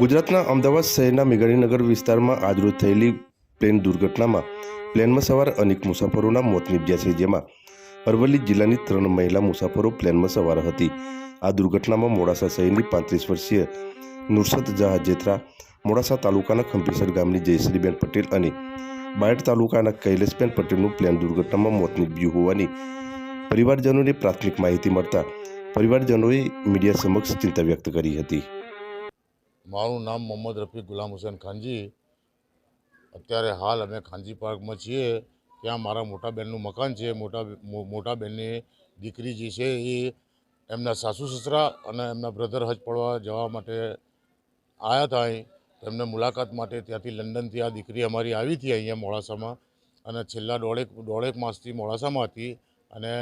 ગુજરાતના અમદાવાદ શહેરના મેઘાણીનગર વિસ્તારમાં આજરોજ થયેલી પ્લેન દુર્ઘટનામાં પ્લેનમાં સવાર અનેક મુસાફરોના મોત નીપજ્યા છે, જેમાં અરવલ્લી જિલ્લાની ત્રણ મહિલા મુસાફરો પ્લેનમાં સવાર હતી. આ દુર્ઘટનામાં મોડાસા શહેરની પાંત્રીસ વર્ષીય નુરસત જહાજ જેથરા મોડાસા તાલુકાના ખંભીસર ગામની જયશ્રીબેન પટેલ અને બાયડ તાલુકાના કૈલેશબેન પટેલનું પ્લેન દુર્ઘટનામાં મોત નીપજ્યું હોવાની પરિવારજનોને પ્રાથમિક માહિતી મળતા પરિવારજનોએ મીડિયા સમક્ષ ચિંતા વ્યક્ત કરી હતી. મારું નામ મોહમ્મદ રફીક ગુલામ હુસેન ખાનજી. અત્યારે હાલ અમે ખાનજી પાર્કમાં છીએ. ત્યાં મારા મોટા બહેનનું મકાન છે. મોટા મોટા બહેનની દીકરી જે છે એ એમના સાસુ સસરા અને એમના બ્રધર હજ પડવા જવા માટે આવ્યા હતા અહીં. તેમને મુલાકાત માટે ત્યાંથી લંડનથી આ દીકરી અમારી આવી હતી અહીંયા મોડાસામાં. અને છેલ્લા દોઢેક દોઢેક માસથી મોડાસામાં હતી. અને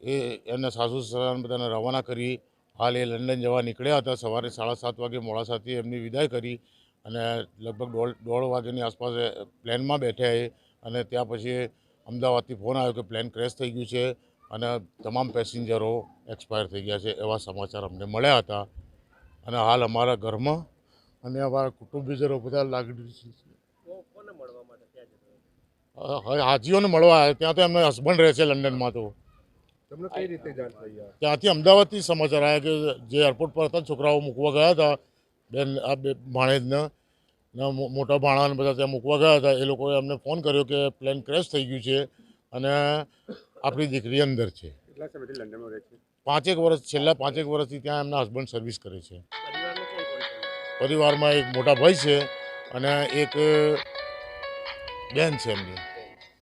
એ એમના સાસુ સસરાને બધાને રવાના કરી હાલ એ લંડન જવા નીકળ્યા હતા. સવારે સાડા સાત વાગે મોડાસાથી એમની વિદાય કરી અને લગભગ દોઢ દોઢ વાગ્યાની આસપાસ પ્લેનમાં બેઠા એ અને ત્યાં પછી અમદાવાદથી ફોન આવ્યો કે પ્લેન ક્રેશ થઈ ગયું છે અને તમામ પેસેન્જરો એક્સપાયર થઈ ગયા છે એવા સમાચાર અમને મળ્યા હતા. અને હાલ અમારા ઘરમાં અને અમારા કુટુંબીજનો બધા લાગણી છે. હાજીઓને મળવા ત્યાં તો એમના હસબન્ડ રહે છે લંડનમાં તો. તમને કઈ રીતે જાણ થઈ? ત્યાંથી અમદાવાદથી સમાચાર આવ્યા કે જે એરપોર્ટ પર હતા છોકરાઓ મૂકવા ગયા હતા બેન આ બે ભાણેજને મોટા ભાણાને બધા ત્યાં મૂકવા ગયા હતા. એ લોકોએ અમને ફોન કર્યો કે પ્લેન ક્રેશ થઈ ગયું છે અને આપણી દીકરી અંદર છે. પાંચેક વર્ષ છેલ્લા પાંચેક વર્ષથી ત્યાં એમના હસબન્ડ સર્વિસ કરે છે? પરિવારમાં એક મોટા ભાઈ છે અને એક બેન છે એમની.